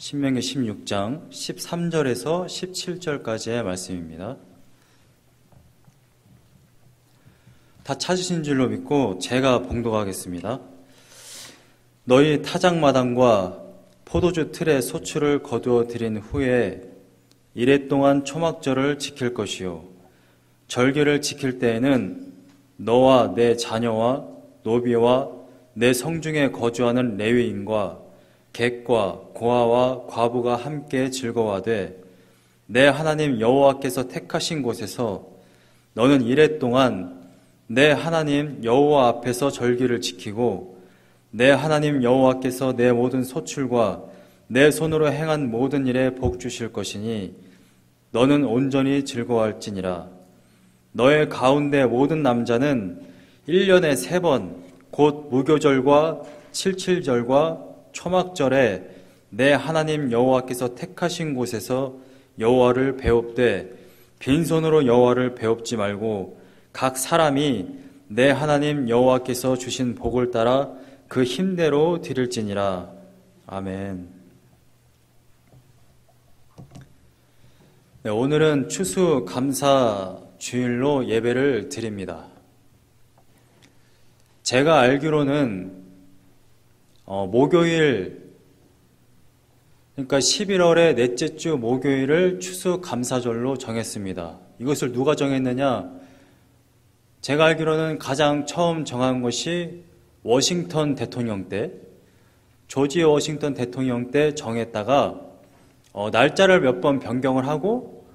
신명기 16장 13절에서 17절까지의 말씀입니다. 다 찾으신 줄로 믿고 제가 봉독하겠습니다. 너희 타작마당과 포도주 틀에 소출을 거두어 드린 후에 이래 동안 초막절을 지킬 것이요 절기를 지킬 때에는 너와 내 자녀와 노비와 내 성중에 거주하는 레위인과 객과 고아와 과부가 함께 즐거워하되 내 하나님 여호와께서 택하신 곳에서 너는 이래 동안 내 하나님 여호와 앞에서 절기를 지키고 내 하나님 여호와께서 내 모든 소출과 내 손으로 행한 모든 일에 복 주실 것이니 너는 온전히 즐거워할지니라. 너의 가운데 모든 남자는 1년에 세 번 곧 무교절과 칠칠절과 초막절에 내 하나님 여호와께서 택하신 곳에서 여호와를 배웁되 빈손으로 여호와를 배웁지 말고 각 사람이 내 하나님 여호와께서 주신 복을 따라 그 힘대로 드릴지니라. 아멘. 네, 오늘은 추수 감사 주일로 예배를 드립니다. 제가 알기로는 어, 목요일 그러니까 11월의 넷째 주 목요일을 추수 감사절로 정했습니다. 이것을 누가 정했느냐? 제가 알기로는 가장 처음 정한 것이 워싱턴 대통령 때 조지 워싱턴 대통령 때 정했다가 어, 날짜를 몇 번 변경을 하고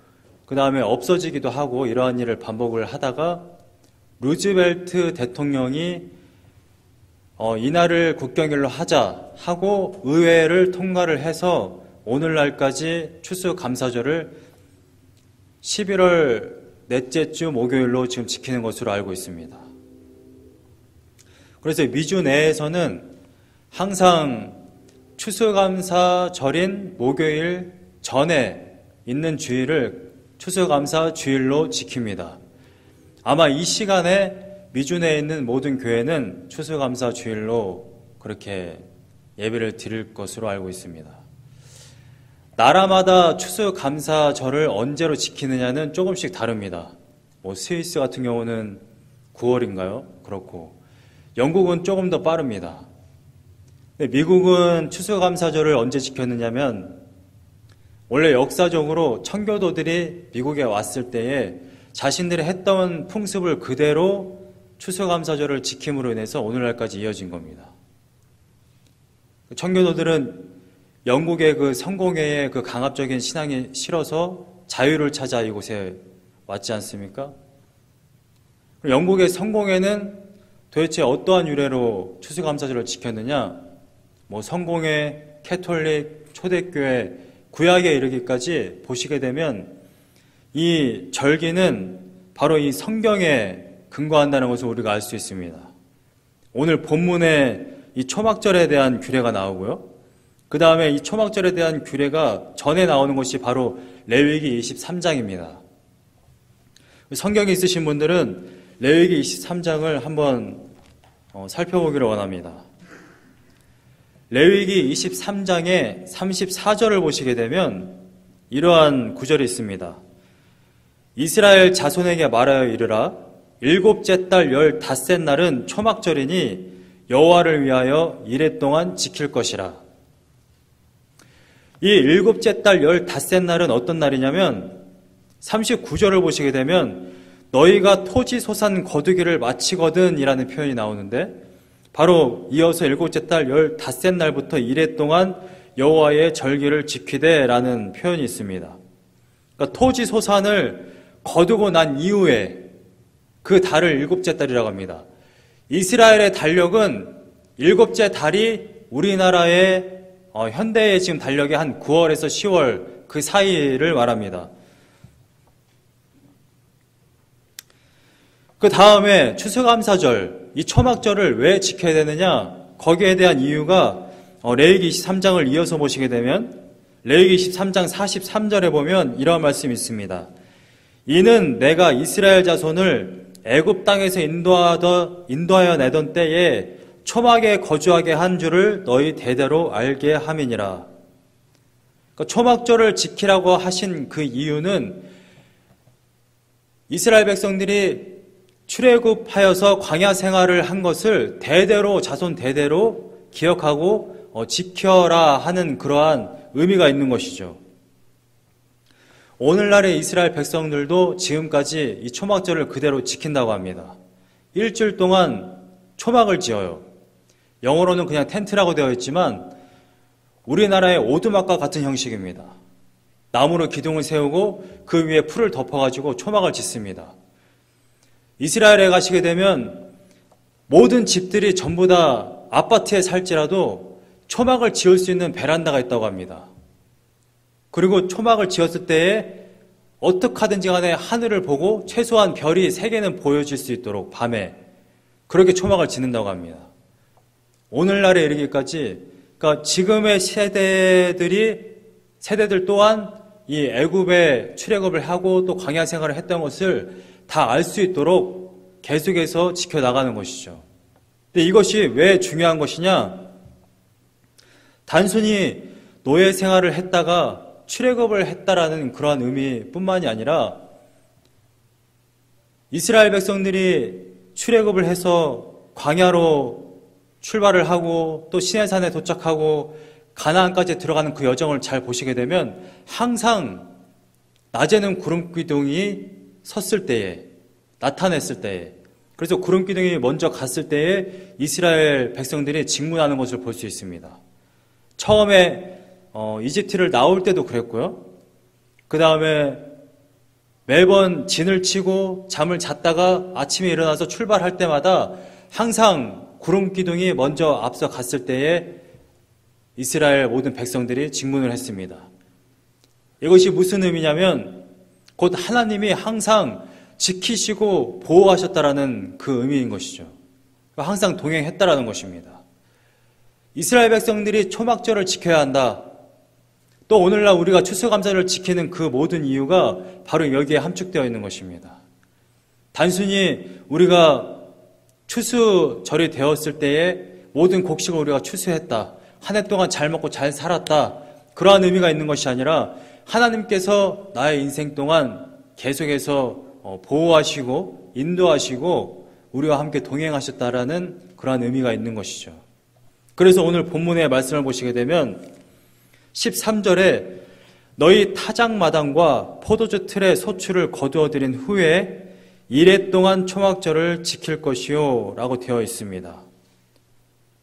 그 다음에 없어지기도 하고 이러한 일을 반복을 하다가 루즈벨트 대통령이 어, 이날을 국경일로 하자 하고 의회를 통과를 해서 오늘날까지 추수감사절을 11월 넷째 주 목요일로 지금 지키는 것으로 알고 있습니다. 그래서 미주 내에서는 항상 추수감사절인 목요일 전에 있는 주일을 추수감사 주일로 지킵니다. 아마 이 시간에 미주내에 있는 모든 교회는 추수감사 주일로 그렇게 예배를 드릴 것으로 알고 있습니다. 나라마다 추수감사절을 언제로 지키느냐는 조금씩 다릅니다. 뭐 스위스 같은 경우는 9월인가요? 그렇고 영국은 조금 더 빠릅니다. 미국은 추수감사절을 언제 지켰느냐면 원래 역사적으로 청교도들이 미국에 왔을 때에 자신들이 했던 풍습을 그대로 추수감사절을 지킴으로 인해서 오늘날까지 이어진 겁니다. 청교도들은 영국의 그 성공회의 그 강압적인 신앙이 싫어서 자유를 찾아 이곳에 왔지 않습니까? 영국의 성공회는 도대체 어떠한 유래로 추수감사절을 지켰느냐? 뭐 성공회, 캐톨릭, 초대교회, 구약에 이르기까지 보시게 되면 이 절기는 바로 이 성경에 근거한다는 것을 우리가 알 수 있습니다. 오늘 본문에 이 초막절에 대한 규례가 나오고요. 그 다음에 이 초막절에 대한 규례가 전에 나오는 것이 바로 레위기 23장입니다. 성경이 있으신 분들은 레위기 23장을 한번 어, 살펴보기를 원합니다. 레위기 23장의 34절을 보시게 되면 이러한 구절이 있습니다. 이스라엘 자손에게 말하여 이르라 일곱째 달 열닷새 날은 초막절이니 여호와를 위하여 이래 동안 지킬 것이라. 이 일곱째 달 열닷새 날은 어떤 날이냐면 39절을 보시게 되면 너희가 토지 소산 거두기를 마치거든이라는 표현이 나오는데 바로 이어서 일곱째 달 열닷새 날부터 이래 동안 여호와의 절기를 지키되라는 표현이 있습니다. 그러니까 토지 소산을 거두고 난 이후에 그 달을 일곱째 달이라고 합니다. 이스라엘의 달력은 일곱째 달이 우리나라의 어, 현대의 지금 달력의 한 9월에서 10월 그 사이를 말합니다. 그 다음에 추수감사절, 이 초막절을 왜 지켜야 되느냐? 거기에 대한 이유가 어, 레위기 23장을 이어서 보시게 되면 레위기 23장 43절에 보면 이러한 말씀이 있습니다. 이는 내가 이스라엘 자손을 애굽 땅에서 인도하더 인도하여 내던 때에 초막에 거주하게 한 줄을 너희 대대로 알게 함이니라. 그러니까 초막절을 지키라고 하신 그 이유는 이스라엘 백성들이 출애굽하여서 광야 생활을 한 것을 대대로 자손 대대로 기억하고 어, 지켜라 하는 그러한 의미가 있는 것이죠. 오늘날의 이스라엘 백성들도 지금까지 이 초막절을 그대로 지킨다고 합니다. 일주일 동안 초막을 지어요. 영어로는 그냥 텐트라고 되어 있지만 우리나라의 오두막과 같은 형식입니다. 나무로 기둥을 세우고 그 위에 풀을 덮어가지고 초막을 짓습니다. 이스라엘에 가시게 되면 모든 집들이 전부 다 아파트에 살지라도 초막을 지을 수 있는 베란다가 있다고 합니다. 그리고 초막을 지었을 때에 어떻게 하든지 간에 하늘을 보고 최소한 별이 세 개는 보여질 수 있도록 밤에 그렇게 초막을 짓는다고 합니다. 오늘날에 이르기까지 그러니까 지금의 세대들이 세대들 또한 이 애굽에 출애굽을 하고 또 광야 생활을 했던 것을 다 알 수 있도록 계속해서 지켜 나가는 것이죠. 근데 이것이 왜 중요한 것이냐? 단순히 노예 생활을 했다가 출애굽을 했다라는 그러한 의미뿐만이 아니라 이스라엘 백성들이 출애굽을 해서 광야로 출발을 하고 또 시내산에 도착하고 가나안까지 들어가는 그 여정을 잘 보시게 되면 항상 낮에는 구름 기둥이 섰을 때에 나타냈을 때에 그래서 구름 기둥이 먼저 갔을 때에 이스라엘 백성들이 직문하는 것을 볼 수 있습니다. 처음에 어, 이집트를 나올 때도 그랬고요. 그 다음에 매번 진을 치고 잠을 잤다가 아침에 일어나서 출발할 때마다 항상 구름 기둥이 먼저 앞서 갔을 때에 이스라엘 모든 백성들이 직문을 했습니다. 이것이 무슨 의미냐면 곧 하나님이 항상 지키시고 보호하셨다라는 그 의미인 것이죠. 항상 동행했다라는 것입니다. 이스라엘 백성들이 초막절을 지켜야 한다. 또 오늘날 우리가 추수감사를 지키는 그 모든 이유가 바로 여기에 함축되어 있는 것입니다. 단순히 우리가 추수절이 되었을 때에 모든 곡식을 우리가 추수했다. 한 해 동안 잘 먹고 잘 살았다. 그러한 의미가 있는 것이 아니라 하나님께서 나의 인생 동안 계속해서 어, 보호하시고 인도하시고 우리와 함께 동행하셨다라는 그러한 의미가 있는 것이죠. 그래서 오늘 본문의 말씀을 보시게 되면 13절에 너희 타작마당과 포도주 틀의 소출을 거두어 들인 후에 이래 동안 초막절을 지킬 것이요 라고 되어 있습니다.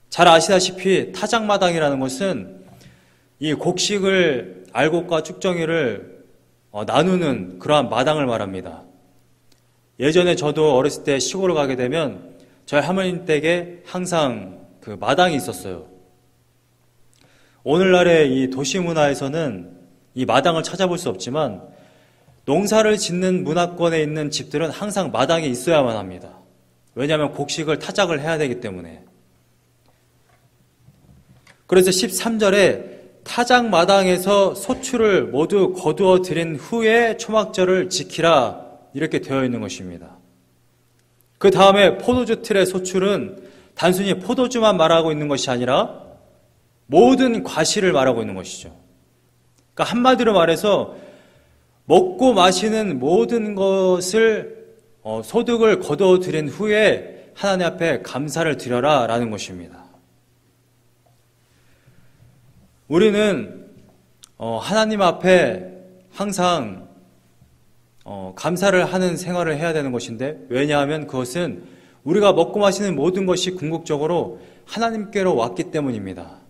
잘 아시다시피 타작마당이라는 것은 이 곡식을 알곡과 쭉정이를 어, 나누는 그러한 마당을 말합니다. 예전에 저도 어렸을 때 시골을 가게 되면 저희 할머님 댁에 항상 그 마당이 있었어요. 오늘날의 이 도시 문화에서는 이 마당을 찾아볼 수 없지만 농사를 짓는 문화권에 있는 집들은 항상 마당이 있어야만 합니다. 왜냐하면 곡식을 타작을 해야 되기 때문에. 그래서 13절에 타작 마당에서 소출을 모두 거두어 들인 후에 초막절을 지키라 이렇게 되어 있는 것입니다. 그 다음에 포도주 틀의 소출은 단순히 포도주만 말하고 있는 것이 아니라 모든 과실을 말하고 있는 것이죠. 그러니까 한마디로 말해서 먹고 마시는 모든 것을 어, 소득을 거둬 들인 후에 하나님 앞에 감사를 드려라 라는 것입니다. 우리는 어, 하나님 앞에 항상 어, 감사를 하는 생활을 해야 되는 것인데 왜냐하면 그것은 우리가 먹고 마시는 모든 것이 궁극적으로 하나님께로 왔기 때문입니다.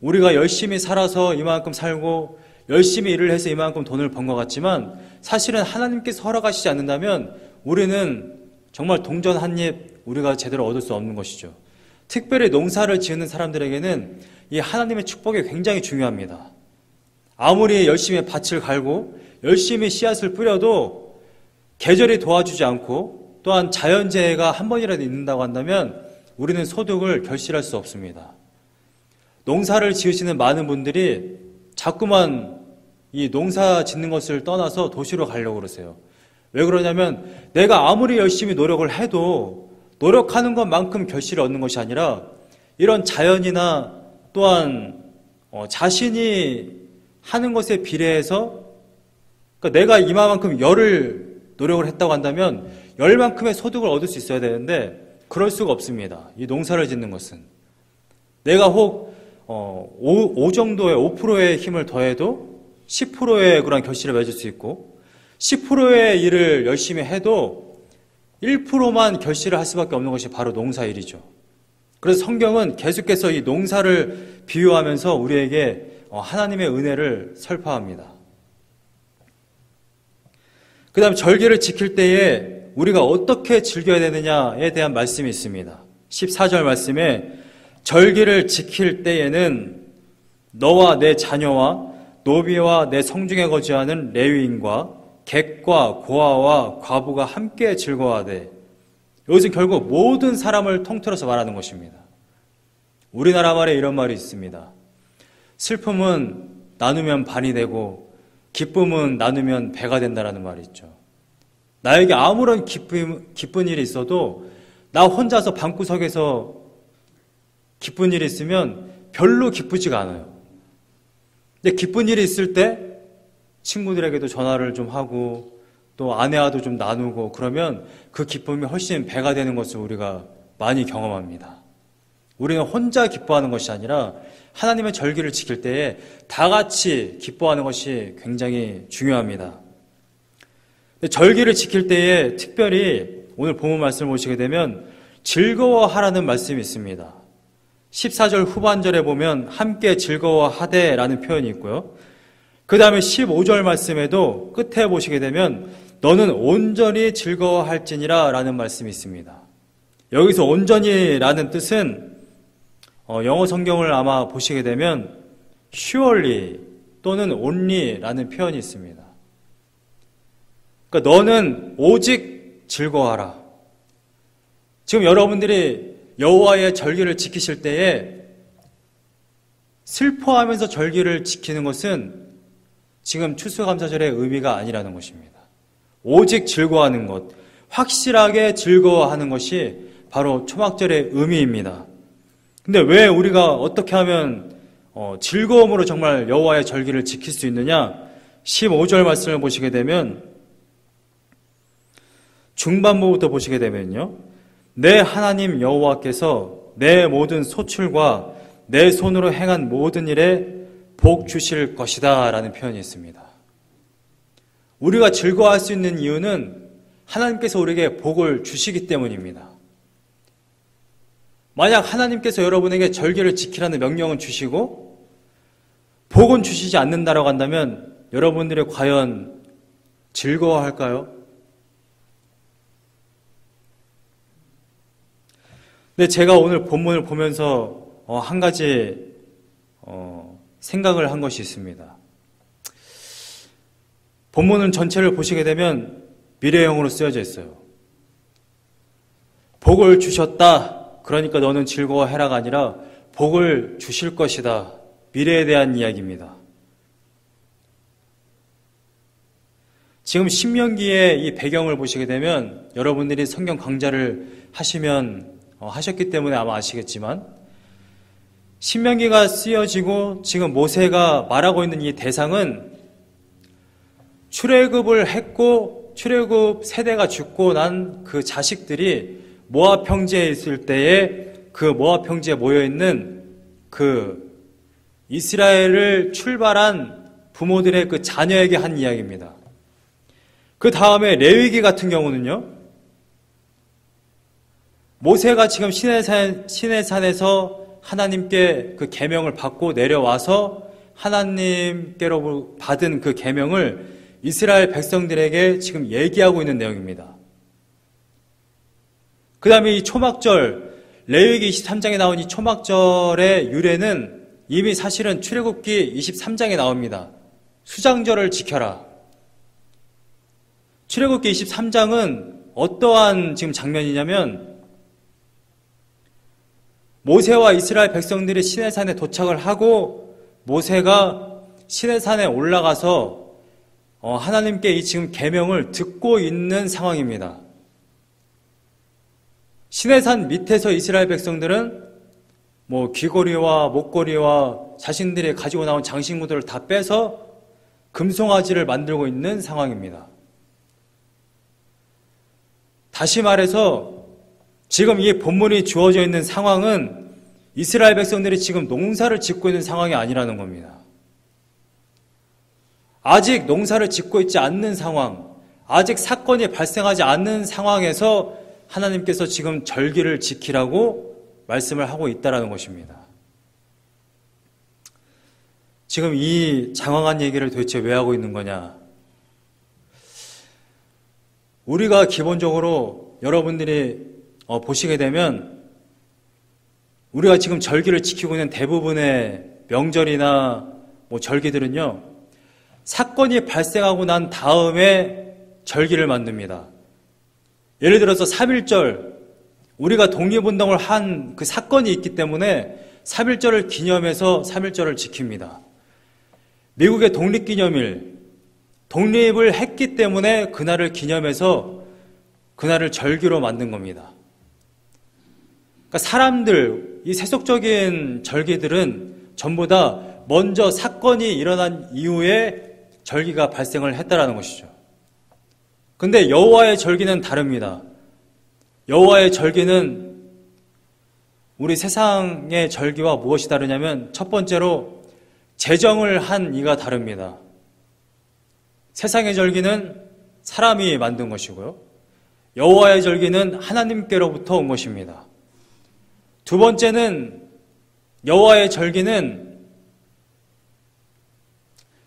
우리가 열심히 살아서 이만큼 살고 열심히 일을 해서 이만큼 돈을 번 것 같지만 사실은 하나님께서 허락하시지 않는다면 우리는 정말 동전 한 입 우리가 제대로 얻을 수 없는 것이죠. 특별히 농사를 지으는 사람들에게는 이 하나님의 축복이 굉장히 중요합니다. 아무리 열심히 밭을 갈고 열심히 씨앗을 뿌려도 계절이 도와주지 않고 또한 자연재해가 한 번이라도 있는다고 한다면 우리는 소득을 결실할 수 없습니다. 농사를 지으시는 많은 분들이 자꾸만 이 농사 짓는 것을 떠나서 도시로 가려고 그러세요. 왜 그러냐면 내가 아무리 열심히 노력을 해도 노력하는 것만큼 결실을 얻는 것이 아니라 이런 자연이나 또한 어, 자신이 하는 것에 비례해서 그러니까 내가 이만큼 열을 노력을 했다고 한다면 열만큼의 소득을 얻을 수 있어야 되는데 그럴 수가 없습니다. 이 농사를 짓는 것은 내가 혹 어, 5, 5 정도의 5%의 힘을 더해도 10%의 그런 결실을 맺을 수 있고 10%의 일을 열심히 해도 1%만 결실을 할 수밖에 없는 것이 바로 농사일이죠. 그래서 성경은 계속해서 이 농사를 비유하면서 우리에게 어, 하나님의 은혜를 설파합니다. 그 다음 절기를 지킬 때에 우리가 어떻게 즐겨야 되느냐에 대한 말씀이 있습니다. 14절 말씀에 절기를 지킬 때에는 너와 내 자녀와 노비와 내 성중에 거주하는 레위인과 객과 고아와 과부가 함께 즐거워하되 여기서 결국 모든 사람을 통틀어서 말하는 것입니다. 우리나라 말에 이런 말이 있습니다. 슬픔은 나누면 반이 되고 기쁨은 나누면 배가 된다라는 말이 있죠. 나에게 아무런 기쁨, 기쁜 일이 있어도 나 혼자서 방구석에서 기쁜 일이 있으면 별로 기쁘지가 않아요. 근데 기쁜 일이 있을 때 친구들에게도 전화를 좀 하고 또 아내와도 좀 나누고 그러면 그 기쁨이 훨씬 배가 되는 것을 우리가 많이 경험합니다. 우리는 혼자 기뻐하는 것이 아니라 하나님의 절기를 지킬 때에 다 같이 기뻐하는 것이 굉장히 중요합니다. 절기를 지킬 때에 특별히 오늘 본문 말씀을 보시게 되면 즐거워하라는 말씀이 있습니다. 14절 후반절에 보면 함께 즐거워하되 라는 표현이 있고요. 그 다음에 15절 말씀에도 끝에 보시게 되면 너는 온전히 즐거워할지니라 라는 말씀이 있습니다. 여기서 온전히 라는 뜻은 어, 영어 성경을 아마 보시게 되면 surely 또는 only 라는 표현이 있습니다. 그러니까 너는 오직 즐거워하라. 지금 여러분들이 여호와의 절기를 지키실 때에 슬퍼하면서 절기를 지키는 것은 지금 추수감사절의 의미가 아니라는 것입니다. 오직 즐거워하는 것, 확실하게 즐거워하는 것이 바로 초막절의 의미입니다. 근데 왜 우리가 어떻게 하면 어, 즐거움으로 정말 여호와의 절기를 지킬 수 있느냐? 15절 말씀을 보시게 되면 중반부부터 보시게 되면요. 내 하나님 여호와께서 내 모든 소출과 내 손으로 행한 모든 일에 복 주실 것이다 라는 표현이 있습니다. 우리가 즐거워할 수 있는 이유는 하나님께서 우리에게 복을 주시기 때문입니다. 만약 하나님께서 여러분에게 절개를 지키라는 명령은 주시고 복은 주시지 않는다라고 한다면 여러분들이 과연 즐거워할까요? 근데 제가 오늘 본문을 보면서 어, 한 가지 어, 생각을 한 것이 있습니다. 본문은 전체를 보시게 되면 미래형으로 쓰여져 있어요. 복을 주셨다. 그러니까 너는 즐거워해라가 아니라 복을 주실 것이다. 미래에 대한 이야기입니다. 지금 신명기의 이 배경을 보시게 되면 여러분들이 성경 강좌를 하시면 어, 하셨기 때문에 아마 아시겠지만 신명기가 쓰여지고 지금 모세가 말하고 있는 이 대상은 출애굽을 했고 출애굽 세대가 죽고 난 그 자식들이 모압 평지에 있을 때에 그 모압 평지에 모여 있는 그 이스라엘을 출발한 부모들의 그 자녀에게 한 이야기입니다. 그 다음에 레위기 같은 경우는요. 모세가 지금 시내산, 시내산에서 하나님께 그 계명을 받고 내려와서 하나님께로 받은 그 계명을 이스라엘 백성들에게 지금 얘기하고 있는 내용입니다. 그 다음에 이 초막절, 레위기 23장에 나온 이 초막절의 유래는 이미 사실은 출애굽기 23장에 나옵니다. 수장절을 지켜라. 출애굽기 23장은 어떠한 지금 장면이냐면 모세와 이스라엘 백성들이 시내산에 도착을 하고 모세가 시내산에 올라가서 어, 하나님께 이 지금 계명을 듣고 있는 상황입니다. 시내산 밑에서 이스라엘 백성들은 뭐 귀걸이와 목걸이와 자신들이 가지고 나온 장식물들을 다 빼서 금송아지를 만들고 있는 상황입니다. 다시 말해서 지금 이 본문이 주어져 있는 상황은 이스라엘 백성들이 지금 농사를 짓고 있는 상황이 아니라는 겁니다. 아직 농사를 짓고 있지 않는 상황, 아직 사건이 발생하지 않는 상황에서 하나님께서 지금 절기를 지키라고 말씀을 하고 있다라는 것입니다. 지금 이 장황한 얘기를 도대체 왜 하고 있는 거냐? 우리가 기본적으로 여러분들이 어, 보시게 되면 우리가 지금 절기를 지키고 있는 대부분의 명절이나 뭐 절기들은요, 사건이 발생하고 난 다음에 절기를 만듭니다. 예를 들어서 3.1절, 우리가 독립운동을 한 그 사건이 있기 때문에 3.1절을 기념해서 3.1절을 지킵니다. 미국의 독립기념일, 독립을 했기 때문에 그날을 기념해서 그날을 절기로 만든 겁니다. 그러니까 사람들, 이 세속적인 절기들은 전부 다 먼저 사건이 일어난 이후에 절기가 발생을 했다라는 것이죠. 근데 여호와의 절기는 다릅니다. 여호와의 절기는 우리 세상의 절기와 무엇이 다르냐면 첫 번째로 재정을 한 이가 다릅니다. 세상의 절기는 사람이 만든 것이고요. 여호와의 절기는 하나님께로부터 온 것입니다. 두 번째는 여호와의 절기는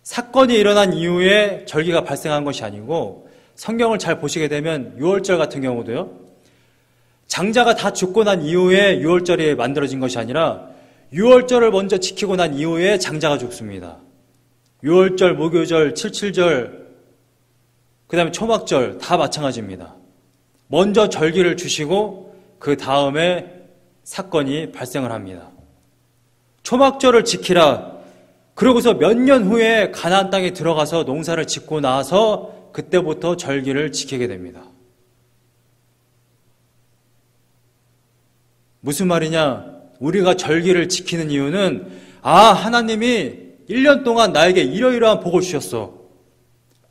사건이 일어난 이후에 절기가 발생한 것이 아니고 성경을 잘 보시게 되면 6월절 같은 경우도요. 장자가 다 죽고 난 이후에 6월절이 만들어진 것이 아니라 6월절을 먼저 지키고 난 이후에 장자가 죽습니다. 6월절, 목요절, 77절, 그 다음에 초막절 다 마찬가지입니다. 먼저 절기를 주시고 그 다음에 사건이 발생을 합니다. 초막절을 지키라. 그러고서 몇 년 후에 가나안 땅에 들어가서 농사를 짓고 나서 그때부터 절기를 지키게 됩니다. 무슨 말이냐? 우리가 절기를 지키는 이유는 아, 하나님이 1년 동안 나에게 이러이러한 복을 주셨어.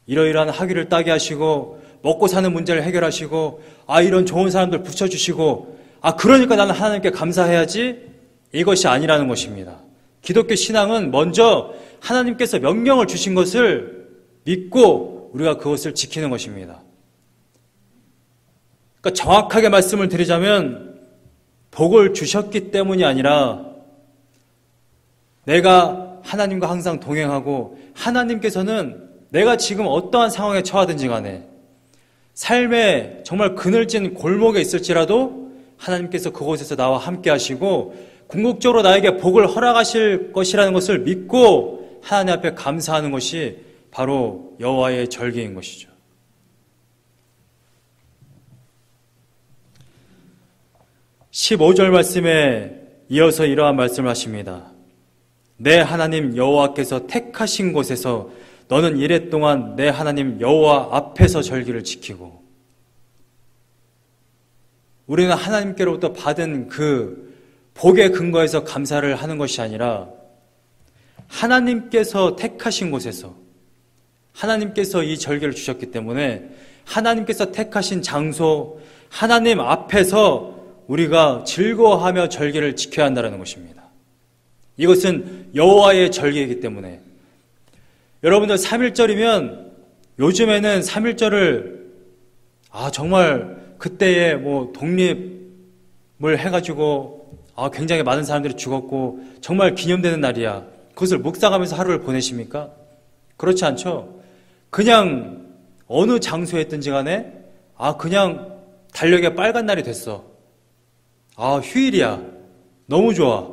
이러이러한 학위를 따게 하시고 먹고 사는 문제를 해결하시고 아, 이런 좋은 사람들 붙여 주시고 아, 그러니까 나는 하나님께 감사해야지. 이것이 아니라는 것입니다. 기독교 신앙은 먼저 하나님께서 명령을 주신 것을 믿고 우리가 그것을 지키는 것입니다. 그러니까 정확하게 말씀을 드리자면 복을 주셨기 때문이 아니라 내가 하나님과 항상 동행하고 하나님께서는 내가 지금 어떠한 상황에 처하든지 간에 삶에 정말 그늘진 골목에 있을지라도 하나님께서 그곳에서 나와 함께 하시고 궁극적으로 나에게 복을 허락하실 것이라는 것을 믿고 하나님 앞에 감사하는 것이 바로 여호와의 절기인 것이죠. 15절 말씀에 이어서 이러한 말씀을 하십니다. 내 하나님 여호와께서 택하신 곳에서 너는 이래 동안 내 하나님 여호와 앞에서 절기를 지키고 우리는 하나님께로부터 받은 그 복의 근거에서 감사를 하는 것이 아니라 하나님께서 택하신 곳에서 하나님께서 이 절기를 주셨기 때문에 하나님께서 택하신 장소 하나님 앞에서 우리가 즐거워하며 절기를 지켜야 한다는 것입니다. 이것은 여호와의 절기이기 때문에 여러분들 3일절이면 요즘에는 3일절을 아 정말 그때에 뭐 독립을 해가지고 아 굉장히 많은 사람들이 죽었고 정말 기념되는 날이야. 그것을 묵상하면서 하루를 보내십니까? 그렇지 않죠. 그냥 어느 장소에 있든지 간에 아 그냥 달력에 빨간 날이 됐어. 아, 휴일이야. 너무 좋아.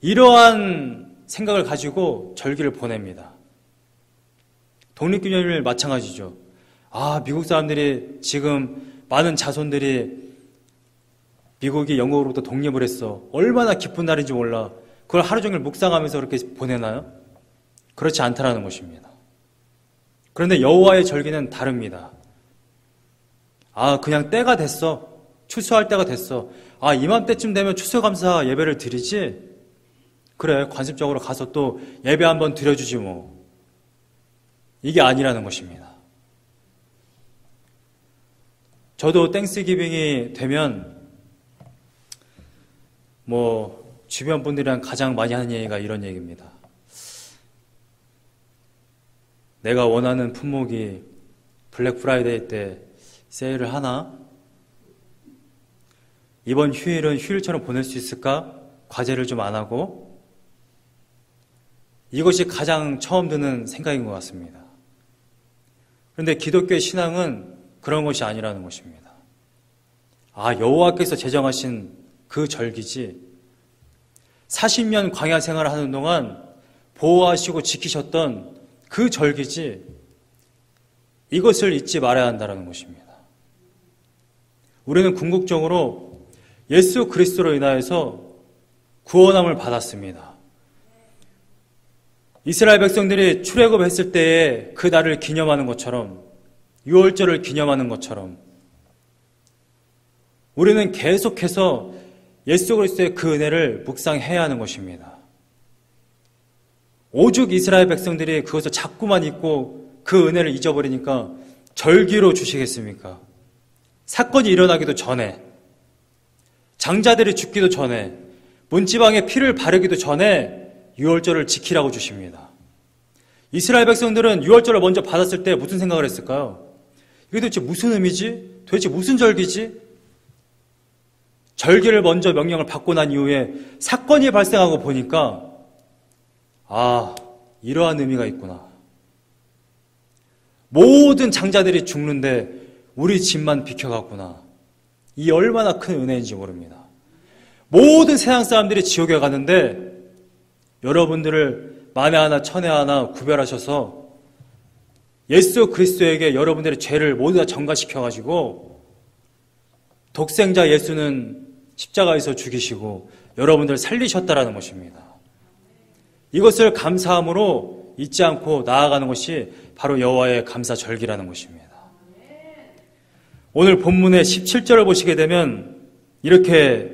이러한 생각을 가지고 절기를 보냅니다. 독립기념일 마찬가지죠. 아, 미국 사람들이 지금 많은 자손들이 미국이 영국으로부터 독립을 했어. 얼마나 기쁜 날인지 몰라. 그걸 하루 종일 묵상하면서 그렇게 보내나요? 그렇지 않다라는 것입니다. 그런데 여호와의 절기는 다릅니다. 아, 그냥 때가 됐어. 추수할 때가 됐어. 아, 이맘때쯤 되면 추수감사 예배를 드리지? 그래, 관습적으로 가서 또 예배 한번 드려주지 뭐. 이게 아니라는 것입니다. 저도 땡스기빙이 되면 뭐 주변 분들이랑 가장 많이 하는 얘기가 이런 얘기입니다. 내가 원하는 품목이 블랙 프라이데이 때 세일을 하나? 이번 휴일은 휴일처럼 보낼 수 있을까? 과제를 좀 안 하고? 이것이 가장 처음 드는 생각인 것 같습니다. 그런데 기독교의 신앙은 그런 것이 아니라는 것입니다. 아, 여호와께서 제정하신 그 절기지 40년 광야 생활을 하는 동안 보호하시고 지키셨던 그 절기지 이것을 잊지 말아야 한다는 것입니다. 우리는 궁극적으로 예수 그리스도로 인하여서 구원함을 받았습니다. 이스라엘 백성들이 출애굽했을 때에 그 날을 기념하는 것처럼 유월절을 기념하는 것처럼 우리는 계속해서 예수 그리스도의 그 은혜를 묵상해야 하는 것입니다. 오죽 이스라엘 백성들이 그것을 자꾸만 잊고 그 은혜를 잊어버리니까 절기로 주시겠습니까? 사건이 일어나기도 전에 장자들이 죽기도 전에 문지방에 피를 바르기도 전에 유월절을 지키라고 주십니다. 이스라엘 백성들은 유월절을 먼저 받았을 때 무슨 생각을 했을까요? 이게 도대체 무슨 의미지? 도대체 무슨 절기지? 절기를 먼저 명령을 받고 난 이후에 사건이 발생하고 보니까 아, 이러한 의미가 있구나. 모든 장자들이 죽는데 우리 집만 비켜갔구나. 이 얼마나 큰 은혜인지 모릅니다. 모든 세상 사람들이 지옥에 가는데 여러분들을 만에 하나 천에 하나 구별하셔서 예수 그리스도에게 여러분들의 죄를 모두 다 전가시켜 가지고 독생자 예수는 십자가에서 죽이시고 여러분들 살리셨다라는 것입니다. 이것을 감사함으로 잊지 않고 나아가는 것이 바로 여호와의 감사 절기라는 것입니다. 오늘 본문의 17절을 보시게 되면 이렇게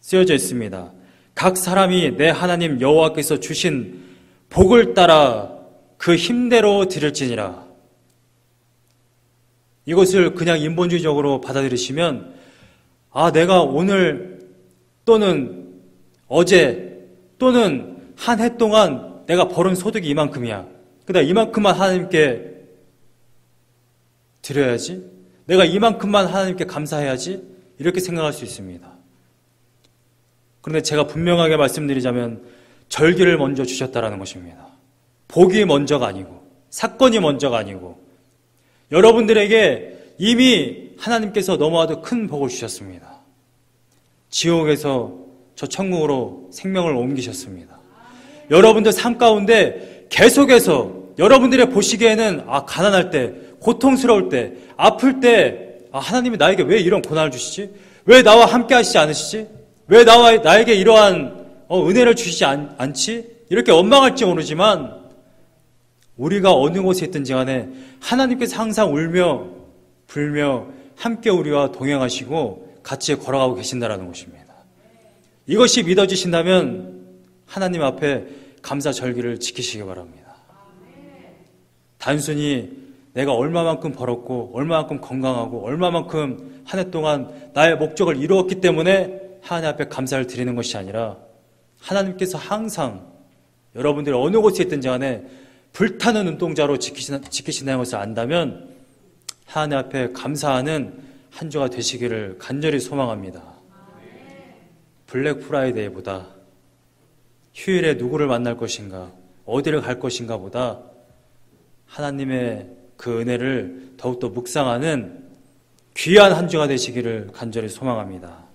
쓰여져 있습니다. 각 사람이 내 하나님 여호와께서 주신 복을 따라 그 힘대로 드릴지니라. 이것을 그냥 인본주의적으로 받아들이시면 아, 내가 오늘 또는 어제 또는 한 해 동안 내가 벌은 소득이 이만큼이야. 그다 이만큼만 하나님께 드려야지. 내가 이만큼만 하나님께 감사해야지. 이렇게 생각할 수 있습니다. 그런데 제가 분명하게 말씀드리자면 절기를 먼저 주셨다라는 것입니다. 복이 먼저가 아니고 사건이 먼저가 아니고 여러분들에게 이미 하나님께서 너무나도 큰 복을 주셨습니다. 지옥에서 저 천국으로 생명을 옮기셨습니다. 여러분들 삶 가운데 계속해서 여러분들의 보시기에는 아 가난할 때, 고통스러울 때, 아플 때 아, 하나님이 나에게 왜 이런 고난을 주시지? 왜 나와 함께 하시지 않으시지? 왜 나와 나에게 이러한 어, 은혜를 주시지 않, 않지? 이렇게 원망할지 모르지만 우리가 어느 곳에 있든지 간에 하나님께서 항상 울며 불며 함께 우리와 동행하시고 같이 걸어가고 계신다라는 것입니다. 이것이 믿어지신다면 하나님 앞에 감사 절기를 지키시기 바랍니다. 단순히 내가 얼마만큼 벌었고 얼마만큼 건강하고 얼마만큼 한 해 동안 나의 목적을 이루었기 때문에 하나님 앞에 감사를 드리는 것이 아니라 하나님께서 항상 여러분들이 어느 곳에 있든지 간에 불타는 눈동자로 지키신다는 것을 안다면 하나님 앞에 감사하는 한 주가 되시기를 간절히 소망합니다. 블랙 프라이데이보다 휴일에 누구를 만날 것인가, 어디를 갈 것인가 보다 하나님의 그 은혜를 더욱더 묵상하는 귀한 한 주가 되시기를 간절히 소망합니다.